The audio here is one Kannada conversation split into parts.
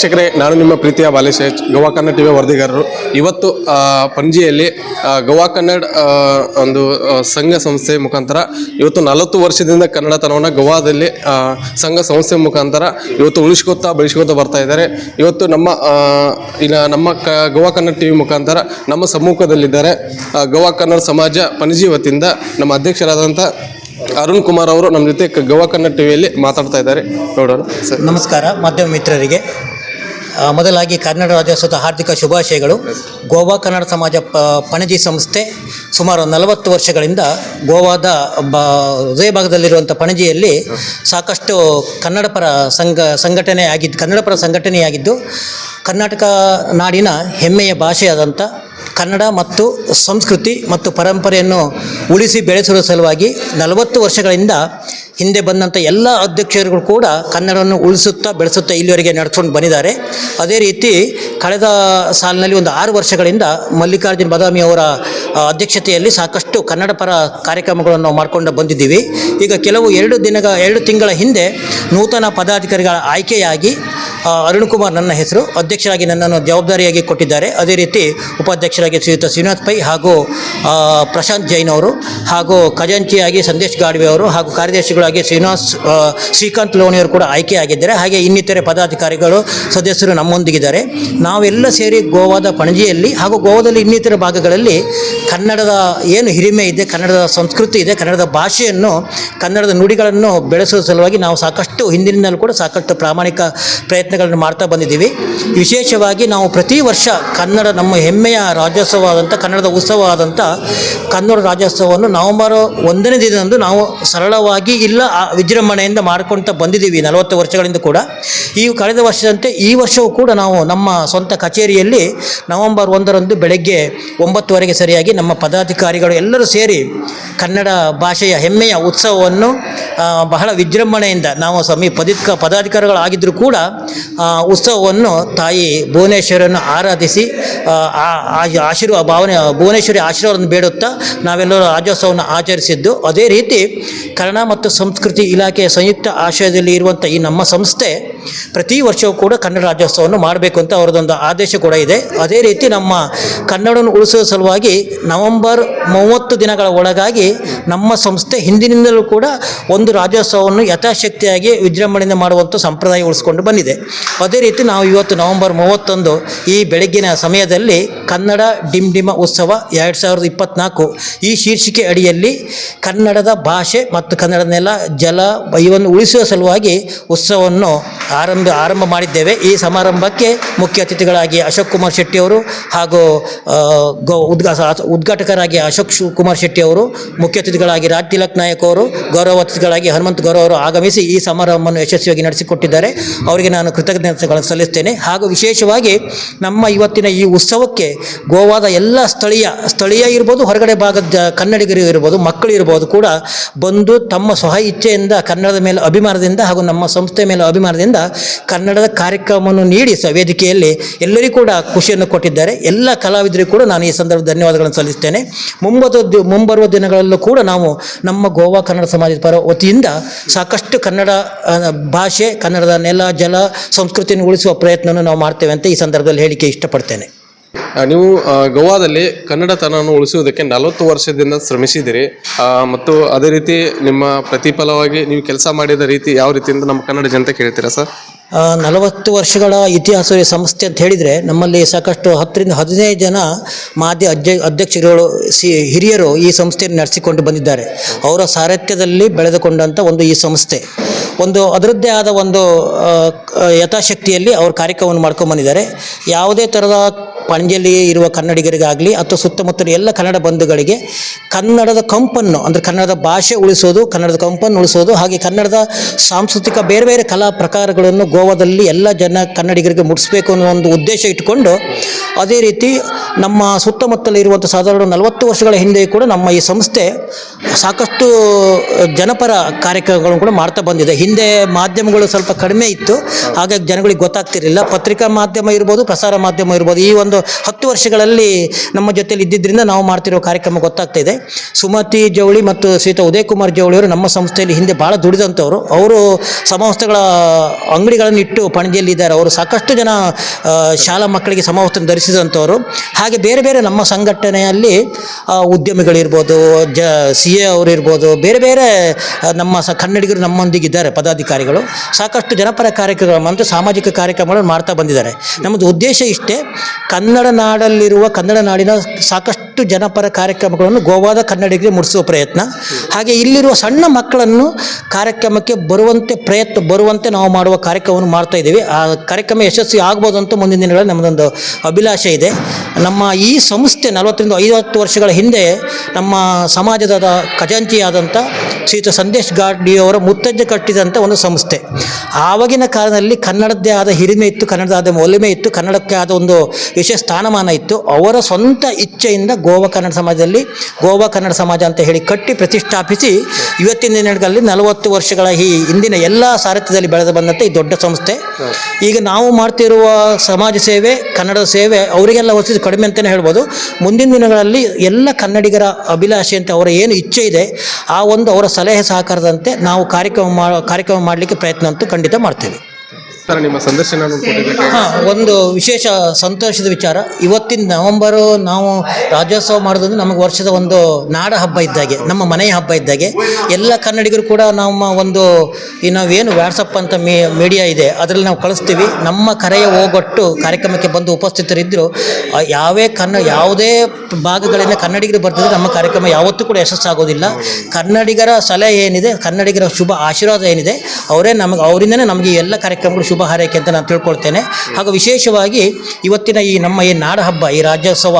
ವೀಕ್ಷಕರೇ, ನಾನು ನಿಮ್ಮ ಪ್ರೀತಿಯ ಬಾಲೇಶ್, ಗೋವಾ ಕನ್ನಡ ಟಿವಿ ವರದಿಗಾರರು. ಇವತ್ತು ಪಣಜಿಯಲ್ಲಿ ಗೋವಾ ಕನ್ನಡ ಒಂದು ಸಂಘ ಸಂಸ್ಥೆ ಮುಖಾಂತರ, ಇವತ್ತು ನಲವತ್ತು ವರ್ಷದಿಂದ ಕನ್ನಡತನವನ್ನು ಗೋವಾದಲ್ಲಿ ಸಂಘ ಸಂಸ್ಥೆ ಮುಖಾಂತರ ಇವತ್ತು ಉಳಿಸ್ಕೊತಾ ಬೆಳೆಸ್ಕೊತಾ ಬರ್ತಾ ಇದ್ದಾರೆ. ಇವತ್ತು ನಮ್ಮ ಇಲ್ಲ ನಮ್ಮ ಕ, ಗೋವಾ ಕನ್ನಡ ಟಿವಿ ಮುಖಾಂತರ ನಮ್ಮ ಸಮ್ಮುಖದಲ್ಲಿದ್ದಾರೆ ಗೋವಾ ಕನ್ನಡ ಸಮಾಜ ಪಣಜಿ ವತಿಯಿಂದ ನಮ್ಮ ಅಧ್ಯಕ್ಷರಾದಂಥ ಅರುಣ್ ಕುಮಾರ್ ಅವರು ನಮ್ಮ ಜೊತೆ ಗೋವಾ ಕನ್ನಡ ಟಿವಿಯಲ್ಲಿ ಮಾತಾಡ್ತಾ ಇದ್ದಾರೆ. ನೋಡೋಣ. ಸರ್. ನಮಸ್ಕಾರ, ಮಾಧ್ಯಮ ಮಿತ್ರರಿಗೆ. ಮೊದಲಾಗಿ ಕನ್ನಡ ರಾಜ್ಯೋತ್ಸವದ ಹಾರ್ದಿಕ ಶುಭಾಶಯಗಳು. ಗೋವಾ ಕನ್ನಡ ಸಮಾಜ ಪಣಜಿ ಸಂಸ್ಥೆ ಸುಮಾರು ನಲವತ್ತು ವರ್ಷಗಳಿಂದ ಗೋವಾದ ಬ, ಹೃದಯ ಭಾಗದಲ್ಲಿರುವಂಥ ಪಣಜಿಯಲ್ಲಿ ಸಾಕಷ್ಟು ಕನ್ನಡ ಪರ ಸಂಘ, ಸಂಘಟನೆ ಆಗಿದ್ದು, ಕನ್ನಡ ಪರ ಸಂಘಟನೆಯಾಗಿದ್ದು, ಕರ್ನಾಟಕ ನಾಡಿನ ಹೆಮ್ಮೆಯ ಭಾಷೆಯಾದಂಥ ಕನ್ನಡ ಮತ್ತು ಸಂಸ್ಕೃತಿ ಮತ್ತು ಪರಂಪರೆಯನ್ನು ಉಳಿಸಿ ಬೆಳೆಸುವ ಸಲುವಾಗಿ ನಲವತ್ತು ವರ್ಷಗಳಿಂದ ಹಿಂದೆ ಬಂದಂಥ ಎಲ್ಲ ಅಧ್ಯಕ್ಷರುಗಳು ಕೂಡ ಕನ್ನಡವನ್ನು ಉಳಿಸುತ್ತಾ ಬೆಳೆಸುತ್ತಾ ಇಲ್ಲಿವರೆಗೆ ನಡೆಸ್ಕೊಂಡು ಬಂದಿದ್ದಾರೆ. ಅದೇ ರೀತಿ ಕಳೆದ ಸಾಲಿನಲ್ಲಿ ಒಂದು ಆರು ವರ್ಷಗಳಿಂದ ಮಲ್ಲಿಕಾರ್ಜುನ್ ಬದಾಮಿ ಅವರ ಅಧ್ಯಕ್ಷತೆಯಲ್ಲಿ ಸಾಕಷ್ಟು ಕನ್ನಡ ಪರ ಕಾರ್ಯಕ್ರಮಗಳನ್ನು ಮಾಡಿಕೊಂಡು ಬಂದಿದ್ದೀವಿ. ಈಗ ಕೆಲವು ಎರಡು ದಿನಗಳ, ಎರಡು ತಿಂಗಳ ಹಿಂದೆ ನೂತನ ಪದಾಧಿಕಾರಿಗಳ ಆಯ್ಕೆಯಾಗಿ ಅರುಣ್ ಕುಮಾರ್ ನನ್ನ ಹೆಸರು. ಅಧ್ಯಕ್ಷರಾಗಿ ನನ್ನನ್ನು ಜವಾಬ್ದಾರಿಯಾಗಿ ಕೊಟ್ಟಿದ್ದಾರೆ. ಅದೇ ರೀತಿ ಉಪಾಧ್ಯಕ್ಷರಾಗಿ ಶ್ರೀಯುತ ಶ್ರೀನಾಥ್ ಪೈ ಹಾಗೂ ಪ್ರಶಾಂತ್ ಜೈನ್ ಅವರು ಹಾಗೂ ಖಜಾಂಚಿಯಾಗಿ ಸಂದೇಶ್ ಗಾಡ್ವೆ ಅವರು ಹಾಗೂ ಕಾರ್ಯದರ್ಶಿಗಳಾಗಿ ಶ್ರೀನಿವಾಸ್ ಶ್ರೀಕಾಂತ್ ಲೋಣಿಯವರು ಕೂಡ ಆಯ್ಕೆಯಾಗಿದ್ದಾರೆ. ಹಾಗೆ ಇನ್ನಿತರೆ ಪದಾಧಿಕಾರಿಗಳು, ಸದಸ್ಯರು ನಮ್ಮೊಂದಿಗಿದ್ದಾರೆ. ನಾವೆಲ್ಲ ಸೇರಿ ಗೋವಾದ ಪಣಜಿಯಲ್ಲಿ ಹಾಗೂ ಗೋವಾದಲ್ಲಿ ಇನ್ನಿತರ ಭಾಗಗಳಲ್ಲಿ ಕನ್ನಡದ ಏನು ಹಿರಿಮೆ ಇದೆ, ಕನ್ನಡದ ಸಂಸ್ಕೃತಿ ಇದೆ, ಕನ್ನಡದ ಭಾಷೆಯನ್ನು, ಕನ್ನಡದ ನುಡಿಗಳನ್ನು ಬೆಳೆಸುವ ಸಲುವಾಗಿ ನಾವು ಸಾಕಷ್ಟು ಹಿಂದಿನಿಂದಲೂ ಕೂಡ ಸಾಕಷ್ಟು ಪ್ರಾಮಾಣಿಕ ಪ್ರಯತ್ನಗಳನ್ನು ಮಾಡ್ತಾ ಬಂದಿದ್ದೀವಿ. ವಿಶೇಷವಾಗಿ ನಾವು ಪ್ರತಿ ವರ್ಷ ಕನ್ನಡ ನಮ್ಮ ಹೆಮ್ಮೆಯ ರಾಜ್ಯೋತ್ಸವ ಆದಂಥ ಕನ್ನಡದ ಉತ್ಸವ ಆದಂಥ ಕನ್ನಡ ರಾಜ್ಯೋತ್ಸವವನ್ನು ನವೆಂಬರ್ ಒಂದನೇ ದಿನದಂದು ನಾವು ಸರಳವಾಗಿ ಇಲ್ಲ ವಿಜೃಂಭಣೆಯಿಂದ ಮಾಡ್ಕೊಳ್ತಾ ಬಂದಿದ್ದೀವಿ ನಲವತ್ತು ವರ್ಷಗಳಿಂದ ಕೂಡ. ಈ ಕಳೆದ ವರ್ಷದಂತೆ ಈ ವರ್ಷವೂ ಕೂಡ ನಾವು ನಮ್ಮ ಸ್ವಂತ ಕಚೇರಿಯಲ್ಲಿ ನವೆಂಬರ್ ಒಂದರಂದು ಬೆಳಗ್ಗೆ ಒಂಬತ್ತುವರೆಗೆ ಸರಿಯಾಗಿ ನಮ್ಮ ಪದಾಧಿಕಾರಿಗಳು ಎಲ್ಲರೂ ಸೇರಿ ಕನ್ನಡ ಭಾಷೆಯ ಹೆಮ್ಮೆಯ ಉತ್ಸವವನ್ನು ಬಹಳ ವಿಜೃಂಭಣೆಯಿಂದ ನಾವು ಸಮೀ ಪದಿಕ ಪದಾಧಿಕಾರಿಗಳಾಗಿದ್ದರೂ ಕೂಡ ಉತ್ಸವವನ್ನು ತಾಯಿ ಭುವನೇಶ್ವರನ್ನು ಆರಾಧಿಸಿ ಆಶೀರ್ವಾದ ಭಾವನೆ, ಭುವನೇಶ್ವರಿ ಆಶೀರ್ವಾದವನ್ನು ಬೇಡುತ್ತಾ ನಾವೆಲ್ಲರೂ ರಾಜ್ಯೋತ್ಸವವನ್ನು ಆಚರಿಸಿದ್ದು. ಅದೇ ರೀತಿ ಕನ್ನಡ ಮತ್ತು ಸಂಸ್ಕೃತಿ ಇಲಾಖೆಯ ಸಂಯುಕ್ತ ಆಶ್ರಯದಲ್ಲಿ ಇರುವಂಥ ಈ ನಮ್ಮ ಸಂಸ್ಥೆ ಪ್ರತಿ ವರ್ಷವೂ ಕೂಡ ಕನ್ನಡ ರಾಜ್ಯೋತ್ಸವವನ್ನು ಮಾಡಬೇಕು ಅಂತ ಅವರದೊಂದು ಆದೇಶ ಕೂಡ ಇದೆ. ಅದೇ ರೀತಿ ನಮ್ಮ ಕನ್ನಡವನ್ನು ಉಳಿಸುವ ಸಲುವಾಗಿ ನವೆಂಬರ್ ಮೂವತ್ತು ದಿನಗಳ ಒಳಗಾಗಿ ನಮ್ಮ ಸಂಸ್ಥೆ ಹಿಂದಿನಿಂದಲೂ ಕೂಡ ಒಂದು ರಾಜ್ಯೋತ್ಸವವನ್ನು ಯಥಾಶಕ್ತಿಯಾಗಿ ವಿಜೃಂಭಣೆಯಿಂದ ಮಾಡುವಂಥ ಸಂಪ್ರದಾಯ ಉಳಿಸ್ಕೊಂಡು ಬಂದಿದೆ. ಅದೇ ರೀತಿ ನಾವು ಇವತ್ತು ನವೆಂಬರ್ ಮೂವತ್ತೊಂದು ಈ ಬೆಳಗ್ಗಿನ ಸಮಯದಲ್ಲಿ ಕನ್ನಡ ಡಿಮ್ ಡಿಮ ಉತ್ಸವ ಎರಡು ಸಾವಿರದ ಇಪ್ಪತ್ತ್ನಾಲ್ಕು ಈ ಶೀರ್ಷಿಕೆ ಅಡಿಯಲ್ಲಿ ಕನ್ನಡದ ಭಾಷೆ ಮತ್ತು ಕನ್ನಡ ನೆಲ, ಜಲ ಇವನ್ನು ಉಳಿಸುವ ಸಲುವಾಗಿ ಉತ್ಸವವನ್ನು ಆರಂಭ ಆರಂಭ ಮಾಡಿದ್ದೇವೆ. ಈ ಸಮಾರಂಭಕ್ಕೆ ಮುಖ್ಯ ಅತಿಥಿಗಳಾಗಿ ಅಶೋಕ್ ಕುಮಾರ್ ಶೆಟ್ಟಿ ಅವರು ಹಾಗೂ ಗೋ, ಉದ್ಘಾ ಉದ್ಘಾಟಕರಾಗಿ ಅಶೋಕ್ ಕುಮಾರ್ ಶೆಟ್ಟಿ ಅವರು, ಮುಖ್ಯ ಅತಿಥಿಗಳಾಗಿ ರಾಜ್ ತಿಲಕ್ ನಾಯಕ್ ಅವರು, ಗೌರವ ಅತಿಥಿಗಳಾಗಿ ಹನುಮಂತ್ ಗೌರವ್ ಅವರು ಆಗಮಿಸಿ ಈ ಸಮಾರಂಭವನ್ನು ಯಶಸ್ವಿಯಾಗಿ ನಡೆಸಿಕೊಟ್ಟಿದ್ದಾರೆ. ಅವರಿಗೆ ನಾನು ಕೃತಜ್ಞತೆಗಳನ್ನು ಸಲ್ಲಿಸ್ತೇನೆ. ಹಾಗೂ ವಿಶೇಷವಾಗಿ ನಮ್ಮ ಇವತ್ತಿನ ಈ ಉತ್ಸವಕ್ಕೆ ಗೋವಾದ ಎಲ್ಲ ಸ್ಥಳೀಯ ಸ್ಥಳೀಯ ಇರ್ಬೋದು, ಹೊರಗಡೆ ಭಾಗದ ಕನ್ನಡಿಗರು ಇರ್ಬೋದು, ಮಕ್ಕಳು ಇರ್ಬೋದು ಕೂಡ ಬಂದು ತಮ್ಮ ಸ್ವಹ ಇಚ್ಛೆಯಿಂದ, ಕನ್ನಡದ ಮೇಲೆ ಅಭಿಮಾನದಿಂದ ಹಾಗೂ ನಮ್ಮ ಸಂಸ್ಥೆ ಮೇಲೆ ಅಭಿಮಾನದಿಂದ ಕನ್ನಡದ ಕಾರ್ಯಕ್ರಮವನ್ನು ನೀಡಿ ಸ ವೇದಿಕೆಯಲ್ಲಿ ಎಲ್ಲರಿಗೂ ಕೂಡ ಖುಷಿಯನ್ನು ಕೊಟ್ಟಿದ್ದಾರೆ. ಎಲ್ಲ ಕಲಾವಿದರಿಗೂ ಕೂಡ ನಾನು ಈ ಸಂದರ್ಭ ಧನ್ಯವಾದಗಳನ್ನು ಸಲ್ಲಿಸ್ತೇನೆ. ದಿ- ಮುಂಬರುವ ದಿನಗಳಲ್ಲೂ ಕೂಡ ನಾವು ನಮ್ಮ ಗೋವಾ ಕನ್ನಡ ಸಮಾಜದ ಪರ ವತಿಯಿಂದ ಸಾಕಷ್ಟು ಕನ್ನಡ ಭಾಷೆ, ಕನ್ನಡದ ನೆಲ, ಜಲ ಸಂಸ್ಕೃತಿಯನ್ನು ಉಳಿಸುವ ಪ್ರಯತ್ನವನ್ನು ನಾವು ಮಾಡ್ತೇವೆ ಅಂತ ಈ ಸಂದರ್ಭದಲ್ಲಿ ಹೇಳಿಕೆ ಇಷ್ಟಪಡ್ತೇನೆ. ನೀವು ಗೋವಾದಲ್ಲಿ ಕನ್ನಡತನವನ್ನು ಉಳಿಸುವುದಕ್ಕೆ ನಲವತ್ತು ವರ್ಷದಿಂದ ಶ್ರಮಿಸಿದಿರಿ ಮತ್ತು ಅದೇ ರೀತಿ ನಿಮ್ಮ ಪ್ರತಿಫಲವಾಗಿ ನೀವು ಕೆಲಸ ಮಾಡಿದ ರೀತಿ ಯಾವ ರೀತಿಯಿಂದ ನಮ್ಮ ಕನ್ನಡ ಜನತೆ ಕೇಳ್ತೀರಾ ಸರ್? ನಲವತ್ತು ವರ್ಷಗಳ ಇತಿಹಾಸ ಈ ಸಂಸ್ಥೆ ಅಂತ ಹೇಳಿದರೆ ನಮ್ಮಲ್ಲಿ ಸಾಕಷ್ಟು ಹತ್ತರಿಂದ ಹದಿನೈದು ಜನ ಮಾಧ್ಯ ಅಧ್ಯ ಅಧ್ಯಕ್ಷರುಗಳು ಸಿ ಹಿರಿಯರು ಈ ಸಂಸ್ಥೆಯನ್ನು ನಡೆಸಿಕೊಂಡು ಬಂದಿದ್ದಾರೆ. ಅವರ ಸಾರಥ್ಯದಲ್ಲಿ ಬೆಳೆದುಕೊಂಡಂಥ ಒಂದು ಈ ಸಂಸ್ಥೆ. ಒಂದು ಅದರದ್ದೇ ಆದ ಒಂದು ಯಥಾಶಕ್ತಿಯಲ್ಲಿ ಅವರು ಕಾರ್ಯಕ್ರಮವನ್ನು ಮಾಡ್ಕೊಂಡು ಬಂದಿದ್ದಾರೆ. ಯಾವುದೇ ಥರದ ಪಣಜಿಯಲ್ಲಿ ಇರುವ ಕನ್ನಡಿಗರಿಗಾಗಲಿ ಅಥವಾ ಸುತ್ತಮುತ್ತಲ ಎಲ್ಲ ಕನ್ನಡ ಬಂಧುಗಳಿಗೆ ಕನ್ನಡದ ಕಂಪನ್ನು, ಅಂದರೆ ಕನ್ನಡದ ಭಾಷೆ ಉಳಿಸೋದು, ಕನ್ನಡದ ಕಂಪನ್ನು ಉಳಿಸೋದು, ಹಾಗೆ ಕನ್ನಡದ ಸಾಂಸ್ಕೃತಿಕ ಬೇರೆ ಬೇರೆ ಕಲಾ ಪ್ರಕಾರಗಳನ್ನು ಗೋವಾದಲ್ಲಿ ಎಲ್ಲ ಜನ ಕನ್ನಡಿಗರಿಗೆ ಮುಟ್ಟಿಸ್ಬೇಕು ಅನ್ನೋ ಒಂದು ಉದ್ದೇಶ ಇಟ್ಟುಕೊಂಡು ಅದೇ ರೀತಿ ನಮ್ಮ ಸುತ್ತಮುತ್ತಲಿರುವಂಥ ಸಾಧಾರಣ ನಲವತ್ತು ವರ್ಷಗಳ ಹಿಂದೆ ಕೂಡ ನಮ್ಮ ಈ ಸಂಸ್ಥೆ ಸಾಕಷ್ಟು ಜನಪರ ಕಾರ್ಯಕ್ರಮಗಳನ್ನು ಕೂಡ ಮಾಡ್ತಾ ಬಂದಿದೆ. ಹಿಂದೆ ಮಾಧ್ಯಮಗಳು ಸ್ವಲ್ಪ ಕಡಿಮೆ ಇತ್ತು. ಹಾಗಾಗಿ ಜನಗಳಿಗೆ ಗೊತ್ತಾಗ್ತಿರಲಿಲ್ಲ. ಪತ್ರಿಕಾ ಮಾಧ್ಯಮ ಇರ್ಬೋದು, ಪ್ರಸಾರ ಮಾಧ್ಯಮ ಇರ್ಬೋದು. ಈ ಒಂದು ಹತ್ತು ವರ್ಷಗಳಲ್ಲಿ ನಮ್ಮ ಜೊತೆಲಿ ಇದ್ದಿದ್ದರಿಂದ ನಾವು ಮಾಡ್ತಿರೋ ಕಾರ್ಯಕ್ರಮ ಗೊತ್ತಾಗ್ತಾ ಇದೆ ಸುಮತಿ ಜವಳಿ ಮತ್ತು ಸೀತಾ ಉದಯ್ ಕುಮಾರ್ ಜವಳಿ ಅವರು ನಮ್ಮ ಸಂಸ್ಥೆಯಲ್ಲಿ ಹಿಂದೆ ಭಾಳ ದುಡಿದಂಥವರು. ಅವರು ಸಮವಸ್ತ್ರಗಳ ಅಂಗಡಿಗಳನ್ನು ಇಟ್ಟು ಪಣಜಿಯಲ್ಲಿದ್ದಾರೆ. ಅವರು ಸಾಕಷ್ಟು ಜನ ಶಾಲಾ ಮಕ್ಕಳಿಗೆ ಸಮವಸ್ತ್ರ ಧರಿಸಿದಂಥವ್ರು. ಹಾಗೆ ಬೇರೆ ಬೇರೆ ನಮ್ಮ ಸಂಘಟನೆಯಲ್ಲಿ ಉದ್ಯಮಿಗಳಿರ್ಬೋದು, ಜ, ಸಿ ಎ ಅವರಿರ್ಬೋದು, ಬೇರೆ ಬೇರೆ ನಮ್ಮ ಸ, ಕನ್ನಡಿಗರು ನಮ್ಮೊಂದಿಗೆ ಇದ್ದಾರೆ, ಪದಾಧಿಕಾರಿಗಳು. ಸಾಕಷ್ಟು ಜನಪರ ಕಾರ್ಯಕ್ರಮ ಅಂದರೆ ಸಾಮಾಜಿಕ ಕಾರ್ಯಕ್ರಮಗಳನ್ನು ಮಾಡ್ತಾ ಬಂದಿದ್ದಾರೆ. ನಮ್ಮದು ಉದ್ದೇಶ ಇಷ್ಟೇ, ಕನ್ನಡ ನಾಡಲ್ಲಿರುವ ಕನ್ನಡ ನಾಡಿನ ಸಾಕಷ್ಟು ಜನಪರ ಕಾರ್ಯಕ್ರಮಗಳನ್ನು ಗೋವಾದ ಕನ್ನಡಿಗರಿಗೆ ಮುಡಿಸುವ ಪ್ರಯತ್ನ. ಹಾಗೆ ಇಲ್ಲಿರುವ ಸಣ್ಣ ಮಕ್ಕಳನ್ನು ಕಾರ್ಯಕ್ರಮಕ್ಕೆ ಬರುವಂತೆ ಪ್ರಯತ್ನ, ಬರುವಂತೆ ನಾವು ಮಾಡುವ ಕಾರ್ಯಕ್ರಮವನ್ನು ಮಾಡ್ತಾ ಇದ್ದೀವಿ. ಆ ಕಾರ್ಯಕ್ರಮ ಯಶಸ್ವಿ ಆಗ್ಬೋದು ಅಂತ ಮುಂದಿನ ದಿನಗಳಲ್ಲಿ ನಮ್ಮದೊಂದು ಅಭಿಲಾಷೆ ಇದೆ. ನಮ್ಮ ಈ ಸಂಸ್ಥೆ ನಲವತ್ತರಿಂದ ಐವತ್ತು ವರ್ಷಗಳ ಹಿಂದೆ ನಮ್ಮ ಸಮಾಜದ ಖಜಾಂಚಿಯಾದಂಥ ಶ್ರೀಯುತ ಸಂದೇಶ್ ಗಾಡಿಯವರ ಮುತ್ತಜ್ಜ ಕಟ್ಟಿದಂಥ ಒಂದು ಸಂಸ್ಥೆ. ಆವಾಗಿನ ಕಾಲದಲ್ಲಿ ಕನ್ನಡದ್ದೇ ಆದ ಹಿರಿಮೆ ಇತ್ತು ಕನ್ನಡದ ಆದ ಒಲಿಮೆ ಇತ್ತು, ಕನ್ನಡಕ್ಕೆ ಆದ ಒಂದು ವಿಶೇಷ ಸ್ಥಾನಮಾನ ಇತ್ತು. ಅವರ ಸ್ವಂತ ಇಚ್ಛೆಯಿಂದ ಗೋವಾ ಕನ್ನಡ ಸಮಾಜದಲ್ಲಿ, ಗೋವಾ ಕನ್ನಡ ಸಮಾಜ ಅಂತ ಹೇಳಿ ಕಟ್ಟಿ ಪ್ರತಿಷ್ಠಾಪಿಸಿ ಇವತ್ತಿನ ದಿನಗಳಲ್ಲಿ ನಲವತ್ತು ವರ್ಷಗಳ ಈ ಹಿಂದಿನ ಎಲ್ಲ ಸಾರಥ್ಯದಲ್ಲಿ ಬೆಳೆದು ಬಂದಂಥ ಈ ದೊಡ್ಡ ಸಂಸ್ಥೆ. ಈಗ ನಾವು ಮಾಡ್ತಿರುವ ಸಮಾಜ ಸೇವೆ ಕನ್ನಡ ಸೇವೆ ಅವರಿಗೆಲ್ಲ ವಸ್ತು ಕಡಿಮೆ ಅಂತಲೇ ಹೇಳ್ಬೋದು. ಮುಂದಿನ ದಿನಗಳಲ್ಲಿ ಎಲ್ಲ ಕನ್ನಡಿಗರ ಅಭಿಲಾಷೆ ಅಂತ ಅವರ ಏನು ಇಚ್ಛೆ ಇದೆ, ಆ ಒಂದು ಅವರ ಸಲಹೆ ಸಹಕಾರದಂತೆ ನಾವು ಕಾರ್ಯಕ್ರಮ ಮಾ ಕಾರ್ಯಕ್ರಮ ಮಾಡಲಿಕ್ಕೆ ಪ್ರಯತ್ನ ಅಂತೂ ಖಂಡಿತ ಮಾಡ್ತೇವೆ. ಸರ್ ನಿಮ್ಮ ಸಂದರ್ಶನ ಕೊಟ್ಟಿದ್ದಕ್ಕೆ. ಹಾಂ ಒಂದು ವಿಶೇಷ ಸಂತೋಷದ ವಿಚಾರ. ಇವತ್ತಿನ ನವೆಂಬರು ನಾವು ರಾಜ್ಯೋತ್ಸವ ಮಾಡೋದಂದ್ರೆ ನಮಗೆ ವರ್ಷದ ಒಂದು ನಾಡ ಹಬ್ಬ ಇದ್ದಾಗೆ ನಮ್ಮ ಮನೆಯ ಹಬ್ಬ ಇದ್ದಾಗೆ. ಎಲ್ಲ ಕನ್ನಡಿಗರು ಕೂಡ ನಮ್ಮ ಒಂದು ಈ ನಾವೇನು ವ್ಯಾಟ್ಸಪ್ ಅಂತ ಮೀ ಮೀಡಿಯಾ ಇದೆ ಅದರಲ್ಲಿ ನಾವು ಕಳಿಸ್ತೀವಿ. ನಮ್ಮ ಕರೆಯ ಹೋಗೊಟ್ಟು ಕಾರ್ಯಕ್ರಮಕ್ಕೆ ಬಂದು ಉಪಸ್ಥಿತರಿದ್ದರು ಯಾವೇ ಕನ್ನ ಯಾವುದೇ ಭಾಗಗಳಿಂದ ಕನ್ನಡಿಗರು ಬರ್ತಿದ್ರೆ ನಮ್ಮ ಕಾರ್ಯಕ್ರಮ ಯಾವತ್ತೂ ಕೂಡ ಯಶಸ್ಸಾಗೋದಿಲ್ಲ. ಕನ್ನಡಿಗರ ಸಲಹೆ ಏನಿದೆ ಕನ್ನಡಿಗರ ಶುಭ ಆಶೀರ್ವಾದ ಏನಿದೆ ಅವರೇ ನಮಗೆ ಅವರಿಂದನೇ ನಮಗೆ ಎಲ್ಲ ಕಾರ್ಯಕ್ರಮಗಳು ಶುಭ ಹಾರೈಕೆ ಅಂತ ನಾನು ತಿಳ್ಕೊಳ್ತೇನೆ. ಹಾಗೂ ವಿಶೇಷವಾಗಿ ಇವತ್ತಿನ ಈ ನಮ್ಮ ಈ ನಾಡ ಹಬ್ಬ, ಈ ರಾಜ್ಯೋತ್ಸವ,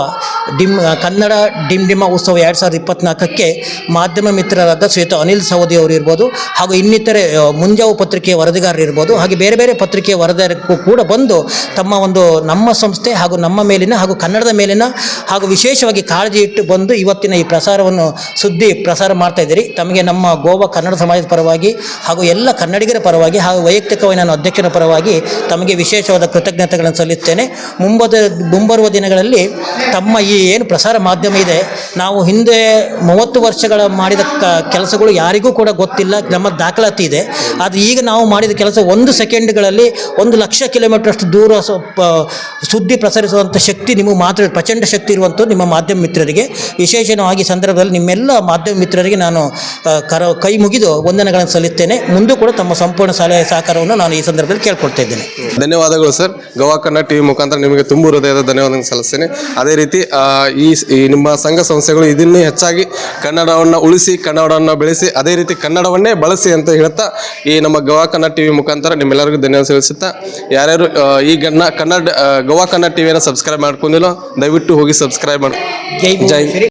ಡಿಮ್, ಕನ್ನಡ ಡಿಮ್ ಉತ್ಸವ ಎರಡು ಸಾವಿರದ ಇಪ್ಪತ್ನಾಲ್ಕಕ್ಕೆ ಮಾಧ್ಯಮ ಮಿತ್ರರಾದ ಶ್ವೇತ ಅನಿಲ್ ಸವದಿ ಅವರು ಇರ್ಬೋದು, ಹಾಗೂ ಇನ್ನಿತರೆ ಮುಂಜಾವು ಪತ್ರಿಕೆಯ ವರದಿಗಾರರು ಇರ್ಬೋದು, ಹಾಗೆ ಬೇರೆ ಬೇರೆ ಪತ್ರಿಕೆಯ ವರದಿಗಾರಕ್ಕೂ ಕೂಡ ಬಂದು ತಮ್ಮ ಒಂದು ನಮ್ಮ ಸಂಸ್ಥೆ ಹಾಗೂ ನಮ್ಮ ಮೇಲಿನ ಹಾಗೂ ಕನ್ನಡದ ಮೇಲಿನ ಹಾಗೂ ವಿಶೇಷವಾಗಿ ಕಾಳಜಿ ಇಟ್ಟು ಬಂದು ಇವತ್ತಿನ ಈ ಪ್ರಸಾರವನ್ನು ಸುದ್ದಿ ಪ್ರಸಾರ ಮಾಡ್ತಾ ಇದ್ದೀರಿ. ತಮಗೆ ನಮ್ಮ ಗೋವಾ ಕನ್ನಡ ಸಮಾಜದ ಪರವಾಗಿ ಹಾಗೂ ಎಲ್ಲ ಕನ್ನಡಿಗರ ಪರವಾಗಿ ಹಾಗೂ ವೈಯಕ್ತಿಕವಾಗಿ ನಾನು ಅಧ್ಯಕ್ಷರ ಪರವಾಗಿ ತಮಗೆ ವಿಶೇಷವಾದ ಕೃತಜ್ಞತೆಗಳನ್ನು ಸಲ್ಲಿಸ್ತೇನೆ ಮುಂಬದ, ಮುಂಬರುವ ದಿನಗಳಲ್ಲಿ ತಮ್ಮ ಈ ಏನು ಪ್ರಸಾರ ಮಾಧ್ಯಮ ಇದೆ, ನಾವು ಹಿಂದೆ ಮೂವತ್ತು ವರ್ಷಗಳ ಮಾಡಿದ ಕೆಲಸಗಳು ಯಾರಿಗೂ ಕೂಡ ಗೊತ್ತಿಲ್ಲ, ನಮ್ಮ ದಾಖಲಾತಿ ಇದೆ. ಅದು ಈಗ ನಾವು ಮಾಡಿದ ಕೆಲಸ ಒಂದು ಸೆಕೆಂಡ್ಗಳಲ್ಲಿ ಒಂದು ಲಕ್ಷ ಕಿಲೋಮೀಟರ್ ಅಷ್ಟು ದೂರ ಸುದ್ದಿ ಪ್ರಸರಿಸುವಂಥ ಶಕ್ತಿ ನಿಮಗೆ ಮಾತ್ರ, ಪ್ರಚಂಡ ಶಕ್ತಿ ಇರುವಂಥ ನಿಮ್ಮ ಮಾಧ್ಯಮ ಮಿತ್ರರಿಗೆ. ವಿಶೇಷವಾಗಿ ಸಂದರ್ಭದಲ್ಲಿ ನಿಮ್ಮೆಲ್ಲ ಮಾಧ್ಯಮ ಮಿತ್ರರಿಗೆ ನಾನು ಕರ, ಕೈ ಮುಗಿದು ವಂದನೆಗಳನ್ನು ಸಲ್ಲಿಸ್ತೇನೆ ಮುಂದೂ ಕೂಡ ತಮ್ಮ ಸಂಪೂರ್ಣ ಸಲಹೆ ಸಹಕಾರವನ್ನು ನಾನು ಈ ಸಂದರ್ಭದಲ್ಲಿ ಕೇಳ್ಕೊಳ್ತಾ ಇದ್ದೇನೆ ಧನ್ಯವಾದಗಳು ಸರ್. ಗೋವಾ ಕನ್ನಡ ಟಿವಿ ಮುಖಾಂತರ ನಿಮಗೆ ತುಂಬ ಹೃದಯದ ಧನ್ಯವಾದ ಸಲ್ಲಿಸ್ತೇನೆ. ಅದೇ ರೀತಿ ಈ ಈ ನಿಮ್ಮ ಸಂಘ ಸಂಸ್ಥೆಗಳು ಇದನ್ನೇ ಹೆಚ್ಚಾಗಿ ಕನ್ನಡವನ್ನು ಉಳಿಸಿ ಕನ್ನಡವನ್ನು ಬೆಳೆಸಿ ಅದೇ ರೀತಿ ಕನ್ನಡವನ್ನೇ ಬಳಸಿ ಅಂತ ಹೇಳ್ತಾ ಈ ನಮ್ಮ ಗೋವಾ ಕನ್ನಡ ಟಿವಿ ಮುಖಾಂತರ ನಿಮ್ಮೆಲ್ಲರಿಗೂ ಧನ್ಯವಾದ ಸಲ್ಲಿಸುತ್ತಾ ಯಾರ್ಯಾರು ಈ ಗನ್ನ ಕನ್ನಡ ಗೋವಾ ಕನ್ನಡ ಟಿವಿಯನ್ನು ಸಬ್ಸ್ಕ್ರೈಬ್ ಮಾಡ್ಕೊಂಡಿಲ್ಲ ದಯವಿಟ್ಟು ಹೋಗಿ ಸಬ್ಸ್ಕ್ರೈಬ್ ಮಾಡಿ. ಜೈ.